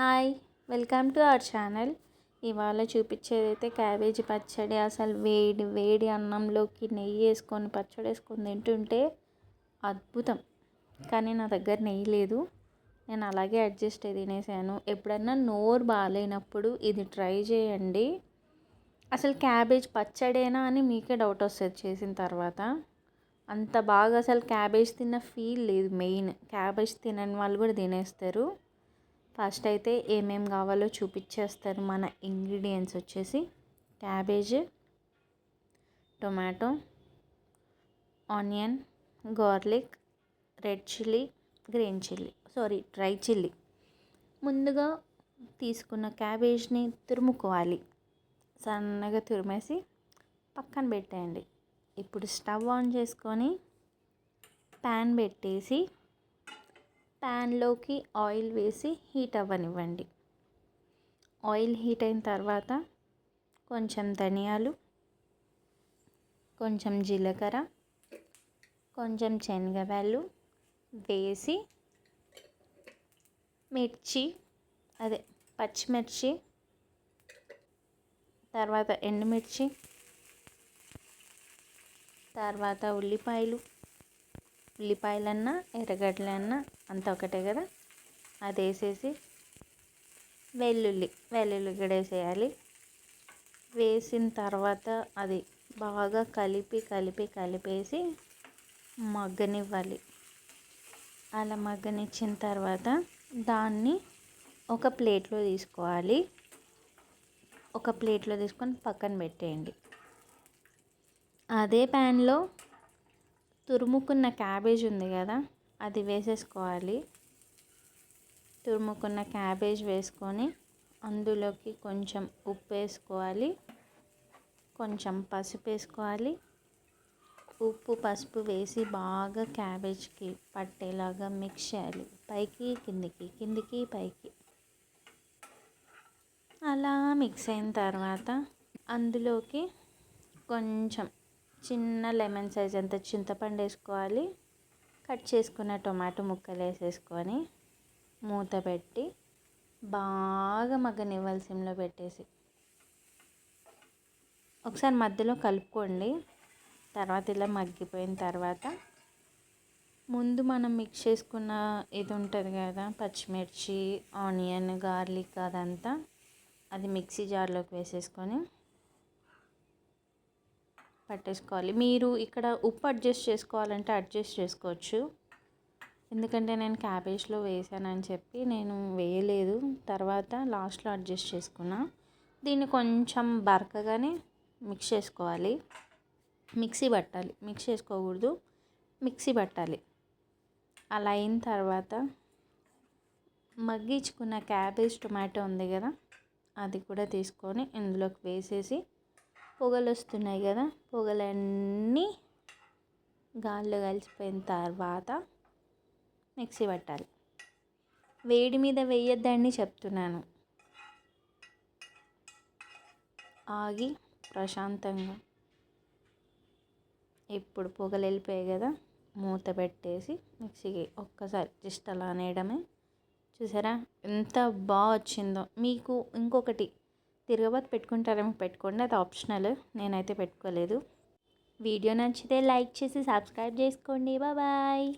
Hi welcome to our channel. ఇవాళ చూపించేదైతే cabbage పచ్చడి. అసలు వేడి వేడి అన్నంలోకి నెయ్యి వేసుకొని పచ్చడి వేసుకొని తింటుంటే అద్భుతం. కానీ నా దగ్గర నెయ్యి లేదు. నేను అలాగే అడ్జస్ట్ తినేసాను. ఎప్పుడన్నా నోరు బాగాలేనప్పుడు ఇది ట్రై చేయండి. అసలు క్యాబేజ్ పచ్చడేనా అని మీకే డౌట్ వస్తుంది చేసిన తర్వాత. అంత బాగా అసలు క్యాబేజ్ తిన్న ఫీల్ లేదు మెయిన్. క్యాబేజ్ తినని వాళ్ళు కూడా తినేస్తారు. ఫస్ట్ అయితే ఏమేం కావాలో చూపించేస్తారు మన ఇంగ్రీడియంట్స్ వచ్చేసి cabbage tomato onion garlic red chilli green chilli sorry dry chilli. ముందుగా తీసుకున్న క్యాబేజ్ని తురుముకోవాలి. సన్నగా తురిమేసి పక్కన పెట్టేయండి. ఇప్పుడు స్టవ్ ఆన్ చేసుకొని ప్యాన్ పెట్టేసి ప్యాన్లోకి ఆయిల్ వేసి హీట్ అవ్వనివ్వండి. ఆయిల్ హీట్ అయిన తర్వాత కొంచెం ధనియాలు కొంచెం జీలకర్ర కొంచెం శనగవాళ్ళు వేసి మిర్చి అదే పచ్చిమిర్చి తర్వాత ఎండుమిర్చి తర్వాత ఉల్లిపాయలు ఉల్లిపాయలన్నా ఎర్రగడ్డలన్నా అంత ఒకటే కదా? అది వేసేసి వెల్లుల్లి వెల్లుల్లి కూడా వేసేయాలి. వేసిన తర్వాత అది బాగా కలిపి కలిపి కలిపేసి మగ్గనివ్వాలి. అలా మగ్గనిచ్చిన తర్వాత దాన్ని ఒక ప్లేట్లో తీసుకోవాలి. ఒక ప్లేట్లో తీసుకొని పక్కన పెట్టేయండి. అదే ప్యాన్లో తురుముకున్న క్యాబేజ్ ఉంది కదా? అది వేసేసుకోవాలి. తురుముకున్న క్యాబేజ్ వేసుకొని అందులోకి కొంచెం ఉప్పు వేసుకోవాలి. కొంచెం పసుపు వేసుకోవాలి. ఉప్పు పసుపు వేసి బాగా క్యాబేజ్కి పట్టేలాగా మిక్స్ చేయాలి. పైకి కిందికి కిందికి పైకి. అలా మిక్స్ అయిన తర్వాత అందులోకి కొంచెం చిన్న లెమన్ సైజ్ అంత చింతపండు వేసుకోవాలి. కట్ చేసుకున్న టొమాటో ముక్కలు వేసేసుకొని మూత పెట్టి బాగా మగ్గనివ్వాలి సిమ్లో పెట్టేసి. ఒకసారి మధ్యలో కలుపుకోండి. తర్వాత ఇలా మగ్గిపోయిన తర్వాత ముందు మనం మిక్స్ చేసుకున్న ఇది ఉంటుంది కదా పచ్చిమిర్చి ఆనియన్ గార్లిక్ అదంతా అది మిక్సీ జార్లోకి వేసేసుకొని పట్టేసుకోవాలి. మీరు ఇక్కడ ఉప్పు అడ్జస్ట్ చేసుకోవాలంటే అడ్జస్ట్ చేసుకోవచ్చు. ఎందుకంటే నేను క్యాబేజ్లో వేసానని చెప్పి నేను వేయలేదు. తర్వాత లాస్ట్లో అడ్జస్ట్ చేసుకున్నా. దీన్ని కొంచెం బరకగానే మిక్స్ చేసుకోవాలి. మిక్సీ పట్టాలి. మిక్స్ చేసుకోకూడదు. మిక్సీ పట్టాలి. అలా అయిన తర్వాత మగ్గించుకున్న క్యాబేజ్ టొమాటో ఉంది కదా అది కూడా తీసుకొని ఇందులోకి వేసేసి పొగలు వస్తున్నాయి కదా పొగలన్నీ గాల్లో కలిసిపోయిన తర్వాత మిక్సీ పట్టాలి. వేడి మీద వేయొద్దని చెప్తున్నాను. ఆగి ప్రశాంతంగా ఇప్పుడు పొగలు వెళ్ళిపోయాయి కదా మూత పెట్టేసి మిక్సీకి ఒక్కసారి జస్ట్ అలా అనేయడమే. చూసారా ఎంత బాగా వచ్చిందో. మీకు ఇంకొకటి తిరగబాత్ పెట్టుకుంటారేమో పెట్టుకోండి అది ఆప్షనల్. నేనైతే పెట్టుకోలేదు. వీడియో నచ్చితే లైక్ చేసి సబ్స్క్రైబ్ చేసుకోండి. బాయ్